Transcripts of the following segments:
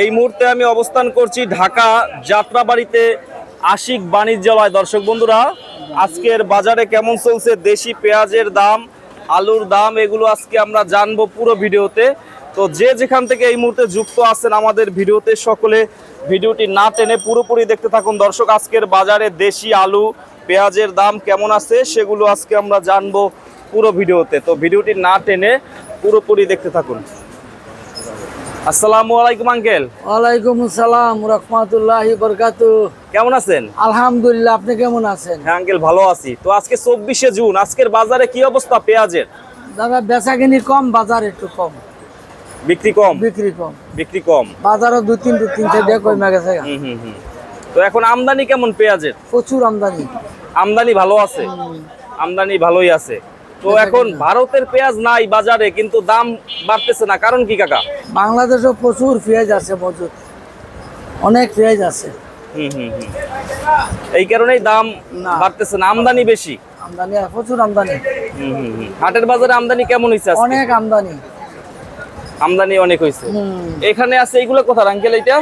এই মুহূর্তে আমি অবস্থান করছি ঢাকা যাত্রাবাড়িতে আশিক বাণিজ্যালয়। দর্শক বন্ধুরা, আজকের বাজারে কেমন চলছে? দেশি পেঁয়াজের দাম, আলুর দাম, এগুলো আজকে আমরা জানব পুরো ভিডিওতে। তো যে যেখান থেকে এই মুহূর্তে যুক্ত আছেন আমাদের ভিডিওতে সকলে, ভিডিওটি না টেনে পুরোপুরি দেখতে থাকুন। দর্শক, আজকের বাজারে দেশি আলু, পেঁয়াজের দাম কেমন আছে, সেগুলো আজকে আমরা জানব পুরো ভিডিওতে। তো ভিডিওটি না টেনে পুরোপুরি দেখতে থাকুন। আসসালামু আলাইকুম আঙ্কেল। ওয়ালাইকুম আসসালাম রহমতুল্লাহ বরকাতু। কেমন আছেন? আলহামদুলিল্লাহ আপনি কেমন আছেন? হ্যাঁ আঙ্কেল ভালো আছি। তো আজকে চব্বিশে জুন আজকের বাজারে কি অবস্থা পেঁয়াজের? দাদা বেচা কিনি কম বাজার একটু কম। বিক্রি কম? বিক্রি কম। বিক্রি কম? বাজারও দু তিন দু তিন থেকে কমে গেছে। হুম হুম হুম। তো এখন আমদানি কেমন পেঁয়াজের? প্রচুর আমদানি। আমদানি ভালো আছে? আমদানি ভালোই আছে। তো এখন ভারতের পেঁয়াজ নাই বাজারে কিন্তু দাম বাড়তেছে না। কারণ কি কাকা? বাংলাদেশেও প্রচুর পেঁয়াজ আছে মজুদ অনেক পেঁয়াজ আছে। হুম হুম হুম। এই কারণেই দাম না। বাড়তেছে না। আমদানি বেশি। আমদানি প্রচুর আমদানি। হুম হুম হুম। হাটের বাজারে আমদানি কেমন হয়েছে অনেক আমদানি। আমদানি অনেক হয়েছে এখানে আছে এইগুলো কোথায়? আঙ্কেল এটা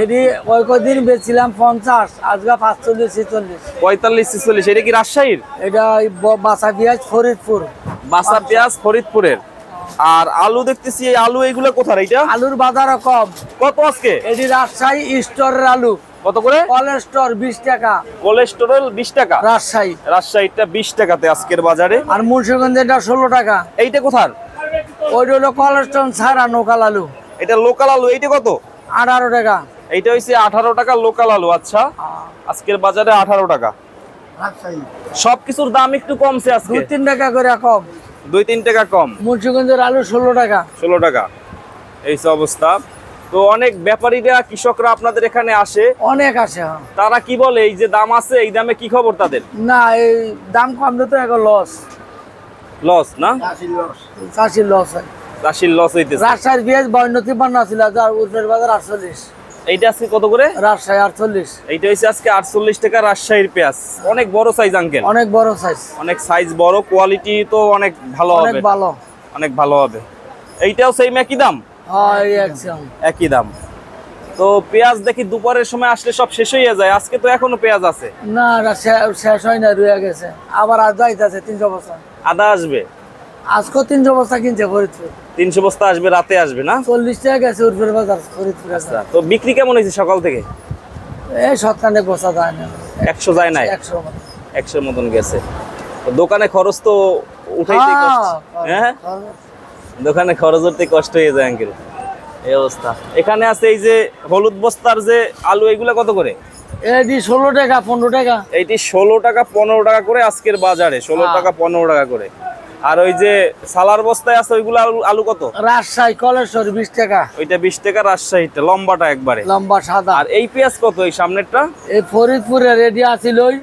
এটি ওই কদিন বেচছিলাম পঞ্চাশ আজকে পাঁচচল্লিশ ছেচল্লিশ। পঁয়তাল্লিশ ছিচল্লিশ এটা কি রাজশাহীর? এটা বাসা পেঁয়াজ ফরিদপুর। বাসা পেঁয়াজ ফরিদপুরের। আর আলু দেখতেছি আলু এইগুলো কোথায় এটা আলুর বাজারও কম। কত আজকে? এটি রাজশাহী স্টোরের আলু। কত করে? কলেস্টোর বিশ টাকা। কোলেস্টেরল বিশ টাকা? রাজশাহী। রাজশাহীটা বিশ টাকাতে আজকের বাজারে। আর মুন্সিগঞ্জেটা ষোলো টাকা। এইটা কোথার? ওইটা হলো কলেস্টোন ছাড়া নোকাল আলু। এটা লোকাল আলু এইটা কত? আঠারো টাকা। এইটা হইছে আঠারো টাকা লোকাল আলু আচ্ছা। আজকের বাজারে আঠারো টাকা। সবকিছুর দাম একটু কমছে আজকে। দুই তিন টাকা করে কম। দুই তিন টাকা কম। মুন্সিগঞ্জের আলু ষোলো টাকা। ষোলো টাকা। এই তো অবস্থা। তো অনেক ব্যাপারীরা কৃষকরা আপনাদের এখানে আসে। অনেক আছে হ্যাঁ। তারা কি বলে এই যে দাম আছে এই দামে কি খবর তাদের? না এই দাম কমলে তো এখন লস লস না? চাষির লস হয়। চাষির লস হইতেছে। রাজশাহীর পেঁয়াজ বন্য তিপ্পান্ন ছিল যার উর্ফের বাজার আটচল্লিশ। এইটা আজকে কত করে? রাজশাহী আটচল্লিশ। এইটা হচ্ছে আজকে আটচল্লিশ টাকা রাজশাহীর পেঁয়াজ। অনেক বড় সাইজ আঙ্কেল অনেক বড় সাইজ অনেক সাইজ বড় কোয়ালিটি তো অনেক ভালো হবে। ভালো। অনেক ভালো হবে। এইটাও সেম একই দাম? একদম একই দাম। তো পেঁয়াজ দেখি দুপুরের সময় আসলে সব শেষ হয়ে যায়। আজকে তো এখনও পেঁয়াজ আছে। না শেষ হয় না রয়ে গেছে। আবার আজ যাইতেছে তিনশো বস্তা আদা আসবে। আজকেও তিনশো বস্তা কিনছে ফরিদপুর। তিনশো বস্তা আসবে রাতে আসবে না? চল্লিশ টাকা গেছে উর্ফের বাজার ফরিদপুর আচ্ছা তো বিক্রি কেমন হয়েছে সকাল থেকে? এই সত্তানে বসা যায় না। একশো যায় নাই? একশো। একশোর মতন গেছে। দোকানে খরচ তো উঠাইতে হ্যাঁ দোকানে খরচ উঠতে কষ্ট হয়ে যায় আঙ্কেল এই অবস্থা। এখানে আছে এই যে হলুদ বস্তার যে আলু এগুলো কত করে? এটি ষোলো টাকা পনেরো টাকা। এইটি ষোলো টাকা পনেরো টাকা করে আজকের বাজারে। ষোলো হ্যাঁ। টাকা পনেরো টাকা করে। আর ওই যে সালার বস্তায় আছে ওইগুলো আলু কত? রাজশাহী কলেশ্বর বিশ টাকা। ওইটা বিশ টাকা রাজশাহীটা লম্বাটা একবারে। লম্বা সাদা। আর এই পেঁয়াজ কত এই সামনেরটা? এই ফরিদপুরে রেডি আছিল ওই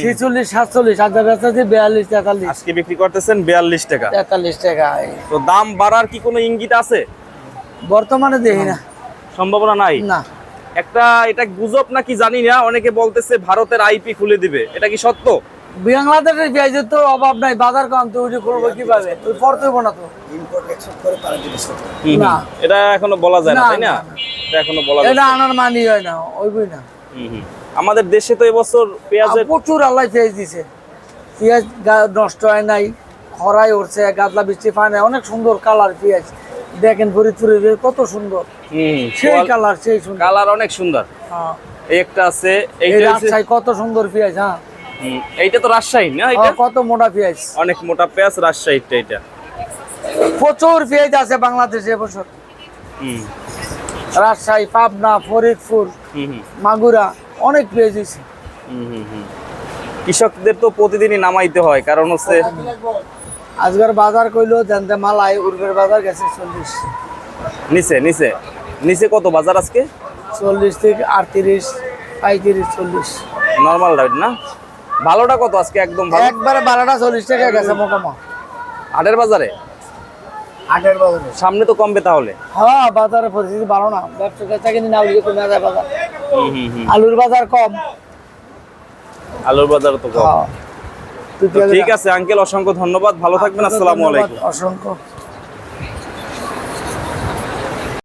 ছিচল্লিশ সাতচল্লিশ আধা বেচাছি বিয়াল্লিশ তেতাল্লিশ। আজকে বিক্রি করতেছেন বিয়াল্লিশ টাকা। তেতাল্লিশ টাকা তো দাম বাড়ার কি কোনো ইঙ্গিত আছে? বর্তমানে দেখি না। সম্ভাবনা নাই? না। একটা এটা গুজব নাকি জানি না অনেকে বলতেছে ভারতের আইপি খুলে দিবে। এটা কি সত্য? বাংলাদেশের পেঁয়াজের তো অভাব নাই বাজার কম তো ওইটা করব কীভাবে? তুই পড়তেইব না তো। না। এটা এখনও বলা যায় না তাই না। এটা এখনও বলা যায় এটা আনার মানি হয় না ওইবই না। আমাদের দেশে তো এবছর পেঁয়াজের প্রচুর আল্লাহ পেঁয়াজ দিছে। পেঁয়াজ গা- নষ্ট হয় নাই খরাই উঠছে গাদলা বৃষ্টি পায় নাই অনেক সুন্দর কালার পেঁয়াজ। দেখেন ফরিদপুরের কত সুন্দর। সেই কালার সেই সুন্দর। কালার অনেক সুন্দর। হ্যাঁ। একটা আছে এই এইটা রাজশাহী কত সুন্দর পেঁয়াজ হ্যাঁ। এইটা তো রাজশাহী না এটা কত মোটা পেঁয়াজ? অনেক মোটা পেঁয়াজ রাজশাহীটা এটা প্রচুর পেঁয়াজ আছে বাংলাদেশে এবছর হুম, রাজশাহী পাবনা ফরিদপুর হুম, হুম, মাগুরা অনেক পেঁয়াজ হয়েছে। হুম, হুম, হুম। কৃষকদের তো প্রতিদিনই নামাইতে হয় কারণ হচ্ছে আজকের বাজার কইলো জানতে মালাই উর্বের বাজার গেছে চল্লিশ। নিচে নিচে। নিচে কত বাজার আজকে? চল্লিশ থেকে আটত্রিশ পঁয়ত্রিশ চল্লিশ। নর্মাল রাইট না? ভালোটা কত আজকে? একদম ভালো? একবারে বারোটা চল্লিশ টাকা গেছে মোকামা। হাটের বাজারে? আটের বাজারে। সামনে তো কমবে তাহলে। হ্যাঁ বাজারে পরিস্থিতি ভালো না। ব্যবসা কিনে না উঠলে কমে যায় বাজার। হুম, হুম, হুম। আলুর বাজার কম। আলুর বাজার তো কম। হ্যাঁ। ঠিক আছে আঙ্কেল অসংখ্য ধন্যবাদ। ভালো থাকবেন আসসালামু আলাইকুম। অসংখ্য।